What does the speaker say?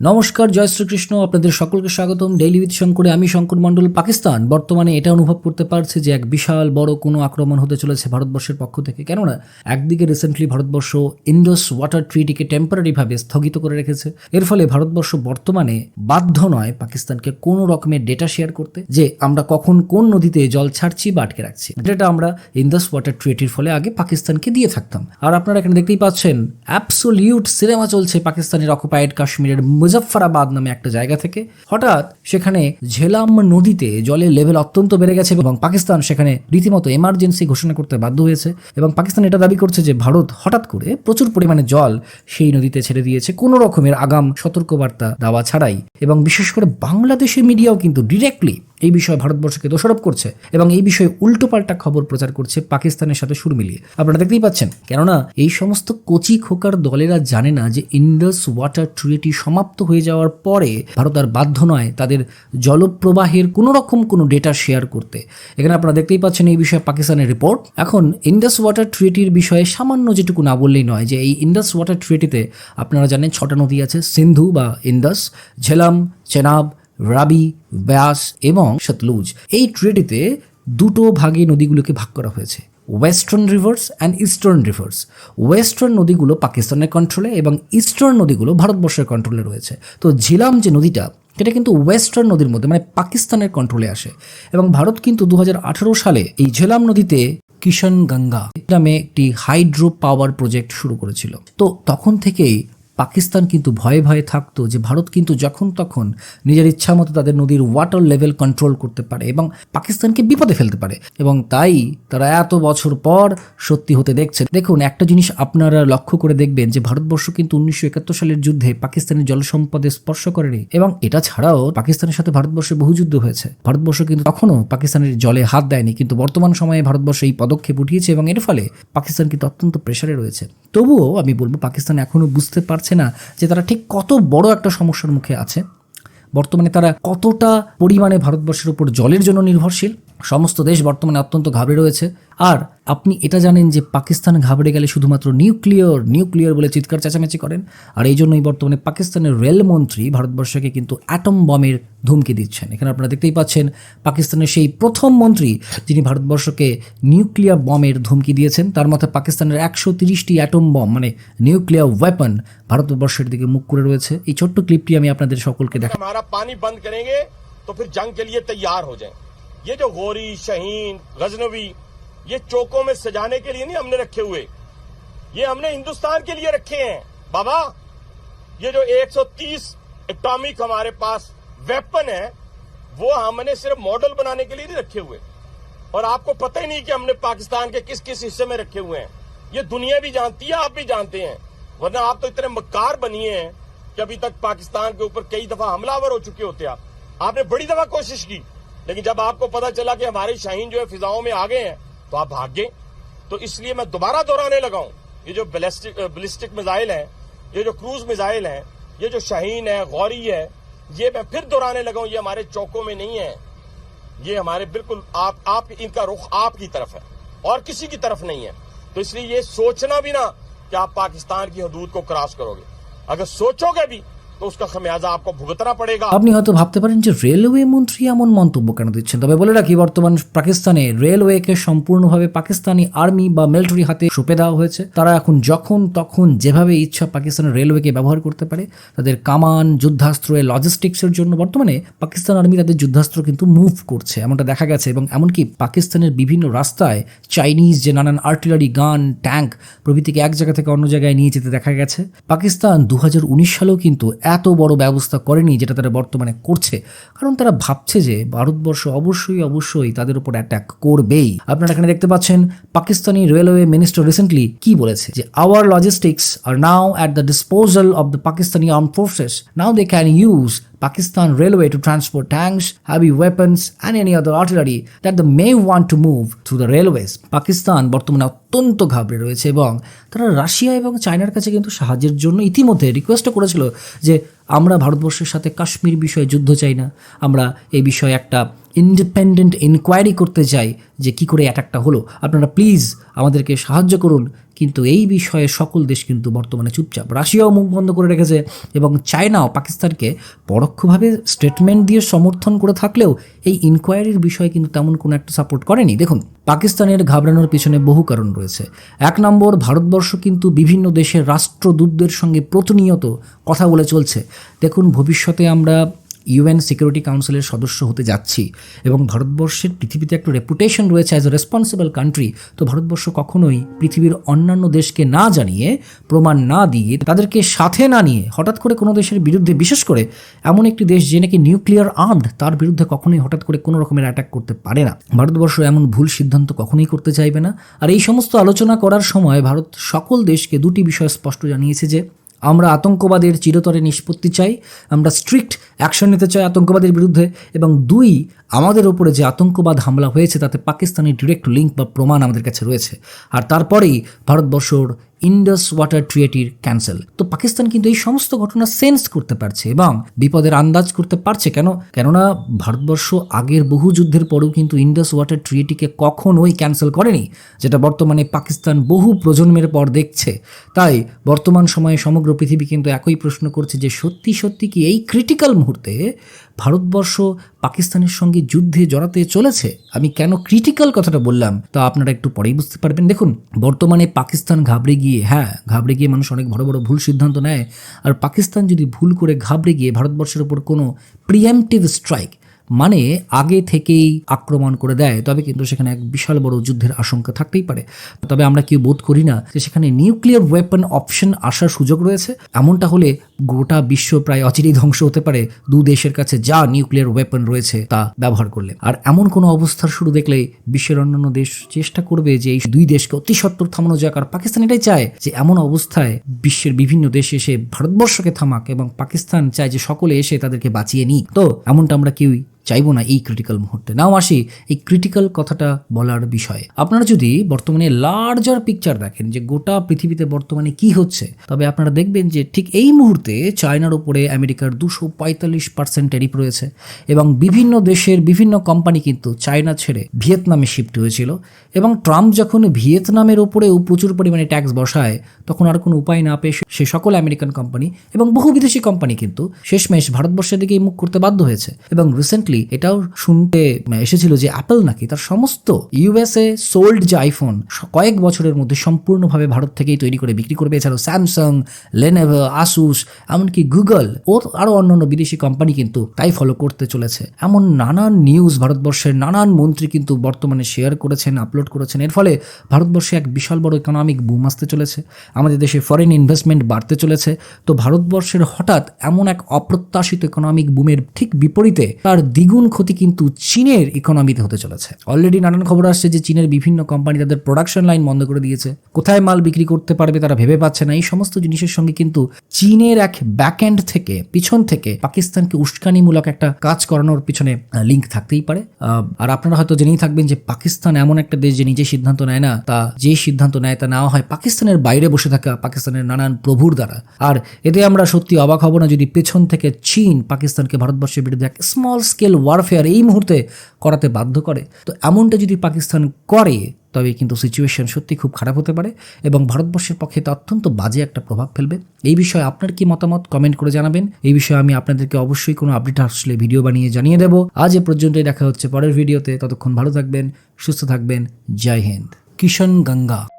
নমস্কার, জয় শ্রীকৃষ্ণ, আপনাদের সকলকে স্বাগতম। ডেইলি উইথ শঙ্করে, আমি শঙ্কর মণ্ডল, পাকিস্তান। বর্তমানে এটা অনুভব করতে পারছে যে এক বিশাল বড় কোনো আক্রমণ হতে চলেছে ভারতবর্ষের পক্ষ থেকে। কেননা, একদিকে রিসেন্টলি ভারতবর্ষ ইন্ডোস ওয়াটার ট্রিটিকে টেম্পোরারিভাবে স্থগিত করে রেখেছে। এর ফলে ভারতবর্ষ বর্তমানে বাধ্য নয় পাকিস্তানকে কোনো রকমের ডেটা শেয়ার করতে, যে আমরা কখন কোন নদীতে জল ছাড়ছি বা আটকে রাখছি। যেটা আমরা ইন্ডোস ওয়াটার ট্রিটির ফলে আগে পাকিস্তানকে দিয়ে থাকতাম। আর আপনারা এখানে দেখতেই পাচ্ছেন অ্যাবসোলিউট সিনেমা চলছে পাকিস্তানের অকুপাইড কাশ্মীরের মুজফফরাবাদ নামে একটা জায়গা থেকে হঠাৎ সেখানে ঝেলাম নদীতে জলের লেভেল অত্যন্ত বেড়ে গেছে এবং পাকিস্তান সেখানে রীতিমতো এমার্জেন্সি ঘোষণা করতে বাধ্য হয়েছে এবং পাকিস্তান এটা দাবি করছে যে ভারত হঠাৎ করে প্রচুর পরিমাণে জল সেই নদীতে ছেড়ে দিয়েছে। কোনো রকমের আগাম সতর্কবার্তা দেওয়া ছাড়াই এবং বিশেষ করে বাংলাদেশের মিডিয়াও কিন্তু ডিরেক্টলি এই বিষয়ে ভারতবর্ষকে দোষারোপ করছে এবং এই বিষয়ে উল্টোপাল্টা খবর প্রচার করছে পাকিস্তানের সাথে সুর মিলিয়ে। আপনারা দেখতেই পাচ্ছেন। কেননা এই সমস্ত কচি খোকার দলেরা জানে না যে ইন্ডাস ওয়াটার ট্রিটি সমাপ্ত হয়ে যাওয়ার পরে ভারত আর বাধ্য নয় তাদের জলপ্রবাহের কোনো রকম কোনো ডেটা শেয়ার করতে। এখানে আপনারা দেখতেই পাচ্ছেন এই বিষয়ে পাকিস্তানের রিপোর্ট। এখন ইন্ডাস ওয়াটার ট্রিটির বিষয়ে সামান্য যেটুকু না বললেই নয় যে এই ইন্ডাস ওয়াটার ট্রিটিতে আপনারা জানেন ছটা নদী আছে, সিন্ধু বা ইন্ডাস, ঝেলাম, চেনাব রাবি, ব্যাস এবং সতলুজ এই ট্রেডিতে দুটো ভাগে নদীগুলোকে ভাগ করা হয়েছে। Western rivers and eastern rivers western নদীগুলো পাকিস্তানের কন্ট্রোলে এবং ইস্টার্ন নদীগুলো ভারতবর্ষের কন্ট্রোলে রয়েছে। তো ঝিলাম যে নদীটা, এটা কিন্তু ওয়েস্টার্ন নদীর মধ্যে মানে পাকিস্তানের কন্ট্রোলে আসে। এবং ভারত কিন্তু দু হাজার আঠেরো সালে এই ঝেলাম নদীতে কিষণ গঙ্গা নামে একটি হাইড্রো পাওয়ার প্রজেক্ট শুরু করেছিল। তো তখন থেকেই পাকিস্তান কিন্তু ভয়ে ভয়ে থাকতো যে ভারত কিন্তু যখন তখন নিজের ইচ্ছা মতো তাদের নদীর ওয়াটার লেভেল কন্ট্রোল করতে পারে এবং পাকিস্তানকে বিপদে ফেলতে পারে। এবং তাই তারা এত বছর পর সত্যি হতে দেখছে। দেখুন, একটা জিনিস আপনারা লক্ষ্য করে দেখবেন যে ভারতবর্ষ কিন্তু উনিশশো একাত্তর সালের যুদ্ধে পাকিস্তানের জলসম্পদে স্পর্শ করেনি এবং এটা ছাড়াও পাকিস্তানের সাথে ভারতবর্ষে বহু যুদ্ধ হয়েছে। ভারতবর্ষ কিন্তু তখনও পাকিস্তানের জলে হাত দেয়নি, কিন্তু বর্তমান সময়ে ভারতবর্ষ এই পদক্ষেপ উঠিয়েছে এবং এর ফলে পাকিস্তান কিন্তু অত্যন্ত প্রেশারে রয়েছে। তবুও আমি বলব, পাকিস্তান এখনও বুঝতে পারছে না, যে তারা ঠিক কত বড় একটা সমস্যার মুখে আছে। বর্তমানে তারা কতটা পরিমাণে ভারতবর্ষের উপর জলের জন্য নির্ভরশীল সমস্ত দেশ বর্তমানে অত্যন্ত ঘাবড়ে রয়েছে। আর আপনি এটা জানেন যে পাকিস্তান ঘাবড়ে গেলে শুধুমাত্র নিউক্লিয়ার নিউক্লিয়ার বলে চিৎকার চেঁচামেচি করেন। আর এই জন্যই বর্তমানে পাকিস্তানের রেলমন্ত্রী ভারতবর্ষকে কিন্তু অ্যাটম বমের ধুমকি দিচ্ছেন। এখানে আপনারা দেখতেই পাচ্ছেন, পাকিস্তানের সেই প্রথম মন্ত্রী যিনি ভারতবর্ষকে নিউক্লিয়ার বমের ধুমকি দিয়েছেন, তার মতে পাকিস্তানের একশো তিরিশটি অ্যাটম বম মানে নিউক্লিয়ার ওয়েপন ভারতবর্ষের দিকে মুখ করে রয়েছে। এই ছোট্ট ক্লিপটি আমি আপনাদের সকলকে দেখাই। পানি বন্ধ করেন তো ফির জং কে লিয়ে তৈয়ার হো যায় ये जो गोरी शहीन, गजनवी, ये चौकों में सजाने के लिए नहीं हमने रखे हुए। ये हमने हिंदुस्तान के लिए रखे हैं। बाबा, ये जो 130 एटॉमिक हमारे पास वेपन है, वो हमने सिर्फ़ मॉडल बनाने के लिए नहीं रखे हुए। और आपको पता ही नहीं कि हमने पाकिस्तान के किस किस हिस्से में रखे हुए हैं। ये दुनिया भी जानती है, आप भी जानते हैं। वरना आप तो इतने मक्कार बनिए हैं कि अभी तक पाकिस्तान के ऊपर कई दफ़ा हमलावर हो चुके होते आप। आपने बड़ी दफ़ा कोशिश की। لیکن جب آپ کو پتا چلا کہ ہمارے شاہین جو ہے فضاؤں میں آگے ہیں، تو آپ بھاگ گئے تو اس لیے میں دوبارہ دہرانے لگا ہوں، یہ جو بلسٹک میزائل ہیں، یہ جو کروز میزائل ہیں، یہ جو شاہین ہے غوری ہے یہ میں پھر دہرانے لگا ہوں، یہ ہمارے چوکوں میں نہیں ہے یہ ہمارے بالکل آپ آپ ان کا رخ آپ کی طرف ہے، اور کسی کی طرف نہیں ہے۔ تو اس لیے یہ سوچنا بھی نہ کہ آپ پاکستان کی حدود کو کراس کرو گے۔ اگر سوچو گے بھی तो उसका खमियाजा आपको भुगतना पड़ेगा আপনি হয়তো ভাবতে পারেন যে রেলওয়ে মন্ত্রী এমন মন্তব্য কেন দিচ্ছেন তবে বলে রাখি বর্তমান পাকিস্তানে রেলওয়েকে সম্পূর্ণভাবে পাকিস্তানি আর্মি বা মিলিটারি হাতে সঁপে দেওয়া হয়েছে তারা এখন যখন তখন যেভাবে ইচ্ছা পাকিস্তানের রেলওয়েকে ব্যবহার করতে পারে তাদের কামান যুদ্ধাস্ত্র লজিস্টিক্সের জন্য বর্তমানে পাকিস্তান আর্মি তাদের যুদ্ধাস্ত্র কিন্তু মুভ করছে এমনটা দেখা গেছে এবং এমনকি পাকিস্তানের বিভিন্ন রাস্তায় চাইনিজ যে নানান আর্টিলারি গান ট্যাঙ্ক প্রভৃতিকে এক জায়গা থেকে অন্য জায়গায় নিয়ে যেতে দেখা গেছে পাকিস্তান দু সালেও কিন্তু এত বড় ব্যবস্থা করেনি যেটা তারা বর্তমানে করছে। কারণ তারা ভাবছে যে ভারতবর্ষ অবশ্যই অবশ্যই তাদের উপর অ্যাটাক করবেই। আপনারা এখানে দেখতে পাচ্ছেন, পাকিস্তানি রেলওয়ে মিনিস্টার রিসেন্টলি কি বলেছে? যে our logistics are now at the disposal of the Pakistani arm forces now they can use Pakistan Railway to transport tanks, heavy weapons, and any other artillery that they may want to move through the railways. Pakistan বর্তমানে অত্যন্ত ঘাবড়ে রয়েছে এবং তারা Russia এবং চায়নার কাছে কিন্তু সাহায্যের জন্য ইতিমধ্যে রিকোয়েস্টও করেছিল যে আমরা ভারতবর্ষের সাথে কাশ্মীর বিষয়ে যুদ্ধ চাই না আমরা এই বিষয়ে একটা ইন্ডিপেন্ডেন্ট ইনকোয়ারি করতে চাই যে কি করে অ্যাটাকটা হলো আপনারা প্লিজ আমাদেরকে সাহায্য করুন কিন্তু এই বিষয়ে সকল দেশ কিন্তু বর্তমানে চুপচাপ। রাশিয়াও মুখ বন্ধ করে রেখেছে এবং চায়নাও পাকিস্তানকে পরোক্ষভাবে স্টেটমেন্ট দিয়ে সমর্থন করে থাকলেও এই ইনকোয়ারির বিষয়ে কিন্তু তেমন কোনো একটা সাপোর্ট করেনি। দেখুন, পাকিস্তানের ঘাবড়ানোর পিছনে বহু কারণ রয়েছে। এক নম্বর, ভারতবর্ষ কিন্তু বিভিন্ন দেশের রাষ্ট্রদূতদের সঙ্গে প্রতিনিয়ত কথা বলে চলছে। দেখুন, ভবিষ্যতে আমরা ইউএন সিকিউরিটি কাউন্সিলের সদস্য হতে যাচ্ছি এবং ভারতবর্ষের পৃথিবীতে একটা রেপুটেশন রয়েছে অ্যাজ এ রেসপন্সিবল কান্ট্রি তো ভারতবর্ষ কখনোই পৃথিবীর অন্যান্য দেশকে না জানিয়ে, প্রমাণ না দিয়ে, তাদেরকে সাথে না নিয়ে, হঠাৎ করে কোনো দেশের বিরুদ্ধে, বিশেষ করে এমন একটি দেশ যে নাকি নিউক্লিয়ার আর্মড তার বিরুদ্ধে কখনোই হঠাৎ করে কোনো রকমের অ্যাটাক করতে পারে না। ভারতবর্ষ এমন ভুল সিদ্ধান্ত কখনোই করতে চাইবে না। আর এই সমস্ত আলোচনা করার সময় ভারত সকল দেশকে দুটি বিষয় স্পষ্ট জানিয়েছে যে আমরা আতঙ্কবাদের চিরতরে নিষ্পত্তি চাই, আমরা স্ট্রিক্ট অ্যাকশন নিতে চাই আতঙ্কবাদের বিরুদ্ধে এবং দুই, আমাদের ওপরে যে আতঙ্কবাদ হামলা হয়েছে তাতে পাকিস্তানের ডিরেক্ট লিঙ্ক বা প্রমাণ আমাদের কাছে রয়েছে। আর তারপরেই ভারতবর্ষর ইন্ডাস ওয়াটার ট্রিয়েটির ক্যান্সেল তো পাকিস্তান কিন্তু এই সমস্ত ঘটনা সেন্স করতে পারছে এবং বিপদের আন্দাজ করতে পারছে কেন? কেননা ভারতবর্ষ আগের বহু যুদ্ধের পরেও কিন্তু ইন্ডাস ওয়াটার ট্রিয়েটিকে কখনোই ক্যান্সেল করেনি, যেটা বর্তমানে পাকিস্তান বহু প্রজন্মের পর দেখছে। তাই বর্তমান সময়ে সমগ্র পৃথিবী কিন্তু একই প্রশ্ন করছে যে সত্যি সত্যি কি এই ক্রিটিক্যাল মুহূর্তে ভারতবর্ষ পাকিস্তানের সঙ্গে যুদ্ধে জড়াতে চলেছে? আমি কেন ক্রিটিক্যাল কথাটা বললাম, তা আপনারা একটু পরেই বুঝতে পারবেন। দেখুন, বর্তমানে পাকিস্তান ঘাবড়ে গিয়ে হ্যাঁ ঘাবড়ে গিয়ে মানুষ অনেক বড় বড় ভুল সিদ্ধান্ত নেয়। আর পাকিস্তান যদি ভুল করে ঘাবড়ে গিয়ে ভারতবর্ষের উপর কোনো প্রিএমটিভ স্ট্রাইক মানে আগে থেকেই আক্রমণ করে দেয়, তবে কিন্তু সেখানে এক বিশাল বড় যুদ্ধের আশঙ্কা থাকতেই পারে। তবে আমরা কেউ বোধ করি না যে সেখানে নিউক্লিয়ার ওয়েপন অপশন আসার সুযোগ রয়েছে। এমনটা হলে গোটা বিশ্ব প্রায় অচিরেই ধ্বংস হতে পারে। দু দেশের কাছে যা নিউক্লিয়ার ওয়েপন রয়েছে তা ব্যবহার করলে। আর এমন কোনো অবস্থার শুরু দেখলে বিশ্বের অন্যান্য দেশ চেষ্টা করবে যে এই দুই দেশকে অতি সত্তর থামানো যাক। আর পাকিস্তান এটাই চায় যে এমন অবস্থায় বিশ্বের বিভিন্ন দেশে এসে ভারতবর্ষকে থামাক এবং পাকিস্তান চায় যে সকলে এসে তাদেরকে বাঁচিয়ে নিই তো এমনটা আমরা কেউই চাইব না এই ক্রিটিক্যাল মুহূর্তে। নাও আসি এই ক্রিটিক্যাল কথাটা বলার বিষয়ে। আপনারা যদি বর্তমানে লার্জার পিকচার দেখেন যে গোটা পৃথিবীতে বর্তমানে কি হচ্ছে, তবে আপনারা দেখবেন যে ঠিক এই মুহূর্তে চায়নার উপরে আমেরিকার দুশো পঁয়তাল্লিশ পার্সেন্ট ট্যারিফ রয়েছে এবং বিভিন্ন দেশের বিভিন্ন কোম্পানি কিন্তু চায়না ছেড়ে ভিয়েতনামে শিফট হয়েছিল এবং ট্রাম্প যখন ভিয়েতনামের ওপরেও প্রচুর পরিমাণে ট্যাক্স বসায়, তখন আর কোনো উপায় না পেয়ে সে সকল আমেরিকান কোম্পানি এবং বহু বিদেশি কোম্পানি কিন্তু শেষমেশ ভারতবর্ষের দিকেই মুখ করতে বাধ্য হয়েছে এবং রিসেন্টলি এটাও শুনতে এসেছিল যে অ্যাপল নাকি তার সমস্ত ইউএসএ সোল্ড যে আইফোন কয়েক বছরের মধ্যে সম্পূর্ণভাবে ভারত থেকেই তৈরি করে বিক্রি করবে। এছাড়াও স্যামসাং লেনেভো আসুস এমনকি গুগল ও আরও অন্যান্য বিদেশি কোম্পানি কিন্তু তাই ফলো করতে চলেছে। এমন নানান নিউজ ভারতবর্ষের নানান মন্ত্রী কিন্তু বর্তমানে শেয়ার করেছেন আপলোড করেছেন। এর ফলে ভারতবর্ষে এক বিশাল বড় ইকোনমিক বুম আসতে চলেছে। আমাদের দেশে ফরেন ইনভেস্টমেন্ট বাড়তে চলেছে। তো ভারতবর্ষের হঠাৎ এমন এক অপ্রত্যাশিত ইকোনমিক বুমের ঠিক বিপরীতে তার দ্বিগুণ ক্ষতি কিন্তু চীনের ইকোনমিতে হতে চলেছে। অলরেডি নানান খবর আসছে যে চীনের বিভিন্ন কোম্পানি তাদের প্রোডাকশন লাইন বন্ধ করে দিয়েছে। কোথায় মাল বিক্রি করতে পারবে তারা ভেবে পাচ্ছে না। এই সমস্ত জিনিসের সঙ্গে কিন্তু চীনের এক ব্যাকএন্ড থেকে, পিছন থেকে পাকিস্তানকে উস্কানিমূলক একটা কাজ করানোর পিছনে লিঙ্ক থাকতেই পারে। আর আপনারা হয়তো জেনেই থাকবেন যে পাকিস্তান এমন একটা দেশ যে নিজে সিদ্ধান্ত নেয় না, তা যে সিদ্ধান্ত নেয় তা নেওয়া হয় পাকিস্তানের বাইরে বসে থাকা পাকিস্তানের নানান প্রভুর দ্বারা। আর এতে আমরা সত্যি অবাক হব না যদি পেছন থেকে চীন পাকিস্তানকে ভারতবর্ষের বিরুদ্ধে এক স্মল স্কেল ওয়ারফেয়ার এই মুহূর্তে করাতে বাধ্য করে। তো এমনটা যদি পাকিস্তান করে, তবে কিন্তু সিচুয়েশন সত্যি খুব খারাপ হতে পারে এবং ভারতবর্ষের পক্ষে তা অত্যন্ত বাজে একটা প্রভাব ফেলবে। এই বিষয়ে আপনার কি মতামত? কমেন্ট করে জানাবেন। এই বিষয়ে আমি আপনাদেরকে অবশ্যই কোনো আপডেট আসলে ভিডিও বানিয়ে জানিয়ে দেবো। আজ এ পর্যন্তই দেখা হচ্ছে পরের ভিডিওতে ততক্ষণ ভালো থাকবেন, সুস্থ থাকবেন। জয় হিন্দ। কিষণ গঙ্গা।